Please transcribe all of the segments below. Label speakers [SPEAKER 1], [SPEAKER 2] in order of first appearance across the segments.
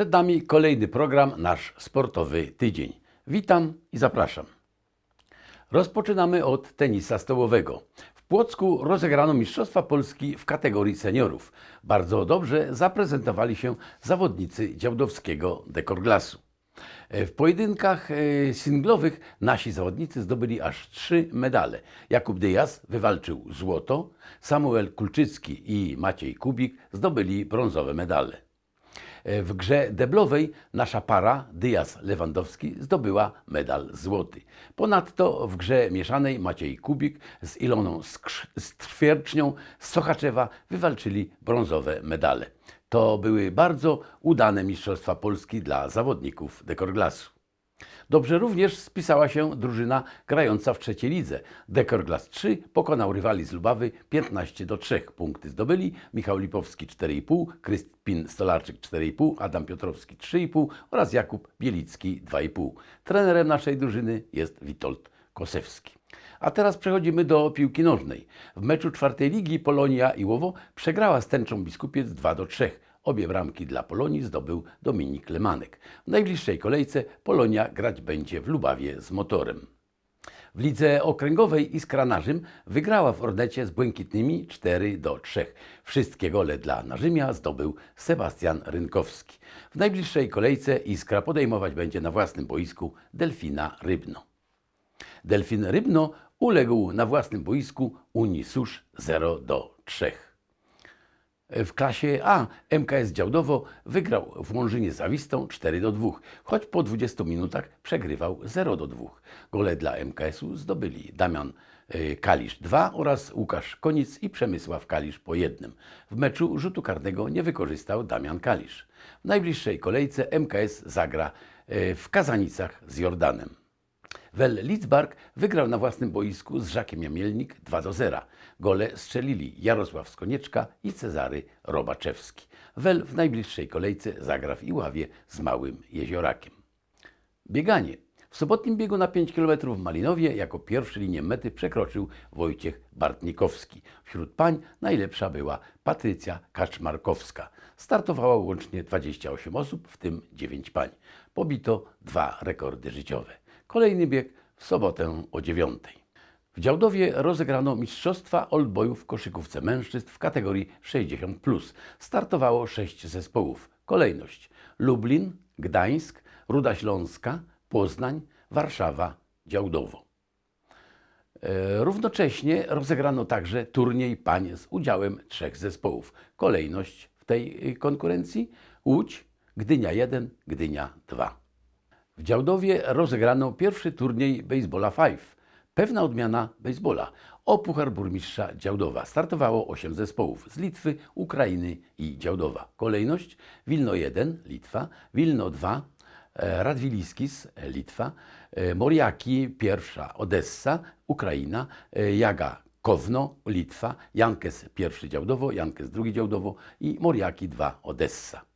[SPEAKER 1] Przed nami kolejny program, nasz sportowy tydzień. Witam i zapraszam. Rozpoczynamy od tenisa stołowego. W Płocku rozegrano Mistrzostwa Polski w kategorii seniorów. Bardzo dobrze zaprezentowali się zawodnicy działdowskiego dekorglasu. E, W pojedynkach e, singlowych nasi zawodnicy zdobyli aż trzy medale. Jakub Dyjas wywalczył złoto, Samuel Kulczycki i Maciej Kubik zdobyli brązowe medale. E, W grze deblowej nasza para Dyjas-Lewandowski zdobyła medal złoty. Ponadto w grze mieszanej Maciej Kubik z Iloną Stwiercznią z Sochaczewa wywalczyli brązowe medale. To były bardzo udane Mistrzostwa Polski dla zawodników dekorglasu. Dobrze również spisała się drużyna grająca w trzeciej lidze. Dekorglas 3 pokonał rywali z Lubawy 15 do 3. Punkty zdobyli Michał Lipowski 4,5, Kryspin Stolarczyk 4,5, Adam Piotrowski 3,5 oraz Jakub Bielicki 2,5. Trenerem naszej drużyny jest Witold Kosewski. A teraz przechodzimy do piłki nożnej. W meczu czwartej ligi Polonia i Łowo przegrała z Tęczą Biskupiec 2 do 3. Obie bramki dla Polonii zdobył Dominik Lemanek. W najbliższej kolejce Polonia grać będzie w Lubawie z motorem. W lidze okręgowej Iskra Narzym wygrała w Ornecie z Błękitnymi 4 do 3. Wszystkie gole dla Narzymia zdobył Sebastian Rynkowski. W najbliższej kolejce Iskra podejmować będzie na własnym boisku Delfina Rybno. Delfin Rybno uległ na własnym boisku Unii Susz 0 do 3. W klasie A MKS Działdowo wygrał w Łążynie z Awistą 4 do 2, choć po 20 minutach przegrywał 0 do 2. Gole dla MKS-u zdobyli Damian y, Kalisz 2 oraz Łukasz Konic i Przemysław Kalisz po jednym. W meczu rzutu karnego nie wykorzystał Damian Kalisz. W najbliższej kolejce MKS zagra y, w Kazanicach z Jordanem. Wel Lidzbark wygrał na własnym boisku z Żakiem Jamielnik 2 do 0. Gole strzelili Jarosław Skonieczka i Cezary Robaczewski. Wel w najbliższej kolejce zagra w Iławie z Małym Jeziorakiem. Bieganie. W sobotnim biegu na 5 km w Malinowie jako pierwszy linię mety przekroczył Wojciech Bartnikowski. Wśród pań najlepsza była Patrycja Kaczmarkowska. Startowało łącznie 28 osób, w tym 9 pań. Pobito dwa rekordy życiowe. Kolejny bieg w sobotę o 9. W Działdowie rozegrano Mistrzostwa Oldboyów w koszykówce mężczyzn w kategorii 60+. Startowało sześć zespołów. Kolejność Lublin, Gdańsk, Ruda Śląska, Poznań, Warszawa, Działdowo. E, Równocześnie rozegrano także turniej pań z udziałem trzech zespołów. Kolejność w tej konkurencji Łódź, Gdynia 1, Gdynia 2. W Działdowie rozegrano pierwszy turniej Baseballa 5. Pewna odmiana baseballa. O Puchar Burmistrza Działdowa startowało 8 zespołów z Litwy, Ukrainy i Działdowa. Kolejność Wilno 1, Litwa, Wilno 2, e, Radwiliskis, e, Litwa, e, Moriaki pierwsza, Odessa, Ukraina, Jaga Kowno, Litwa, Jankes pierwszy Działdowo, Jankes drugi Działdowo i Moriaki 2, Odessa.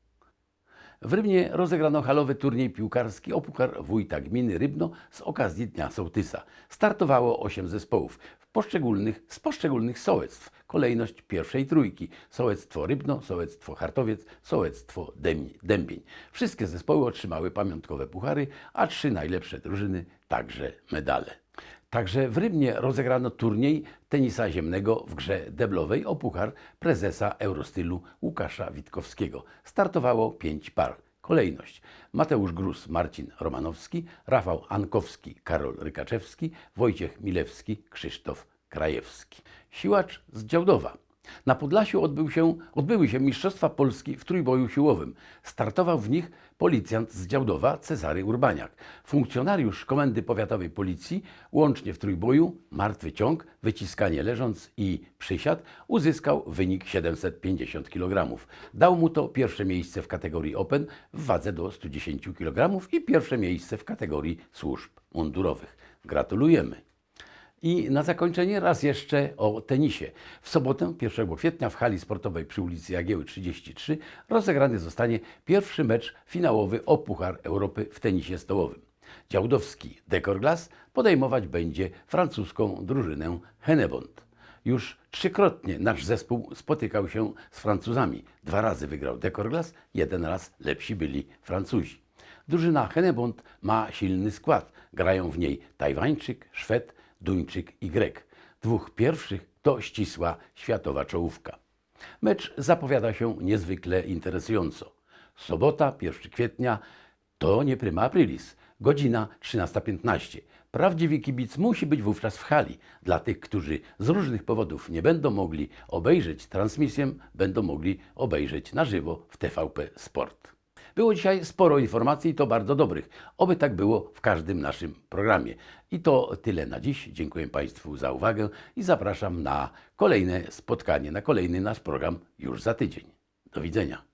[SPEAKER 1] W Rybnie rozegrano halowy turniej piłkarski o Puchar Wójta Gminy Rybno z okazji Dnia Sołtysa. Startowało 8 zespołów poszczególnych, z poszczególnych sołectw. Kolejność pierwszej trójki. Sołectwo Rybno, Sołectwo Hartowiec, Sołectwo Dęb- Dębień. Wszystkie zespoły otrzymały pamiątkowe puchary, a trzy najlepsze drużyny także medale. Także w Rybnie rozegrano turniej tenisa ziemnego w grze deblowej o puchar prezesa Eurostylu Łukasza Witkowskiego. Startowało pięć par. Kolejność Mateusz Grus, Marcin Romanowski, Rafał Ankowski, Karol Rykaczewski, Wojciech Milewski, Krzysztof Krajewski. Siłacz z Działdowa. Na Podlasiu odbył się, odbyły się Mistrzostwa Polski w trójboju siłowym. Startował w nich policjant z Działdowa Cezary Urbaniak. Funkcjonariusz Komendy Powiatowej Policji łącznie w trójboju, martwy ciąg, wyciskanie leżąc i przysiad uzyskał wynik 750 kg. Dał mu to pierwsze miejsce w kategorii Open w wadze do 110 kg i pierwsze miejsce w kategorii służb mundurowych. Gratulujemy! I na zakończenie raz jeszcze o tenisie. W sobotę 1 kwietnia w hali sportowej przy ulicy Jagieły 33 rozegrany zostanie pierwszy mecz finałowy o Puchar Europy w tenisie stołowym. Działdowski Dekorglas podejmować będzie francuską drużynę Hennebont. Już trzykrotnie nasz zespół spotykał się z Francuzami. Dwa razy wygrał Dekorglas, jeden raz lepsi byli Francuzi. Drużyna Hennebond ma silny skład. Grają w niej Tajwańczyk, Szwed, Duńczyk i Grek. Dwóch pierwszych to ścisła światowa czołówka. Mecz zapowiada się niezwykle interesująco. Sobota, 1 kwietnia, to nie prima aprilis, godzina 13.15. Prawdziwy kibic musi być wówczas w hali. Dla tych, którzy z różnych powodów nie będą mogli obejrzeć transmisję, będą mogli obejrzeć na żywo w TVP Sport. Było dzisiaj sporo informacji i to bardzo dobrych. Oby tak było w każdym naszym programie. I to tyle na dziś. Dziękuję Państwu za uwagę i zapraszam na kolejne spotkanie, na kolejny nasz program już za tydzień. Do widzenia.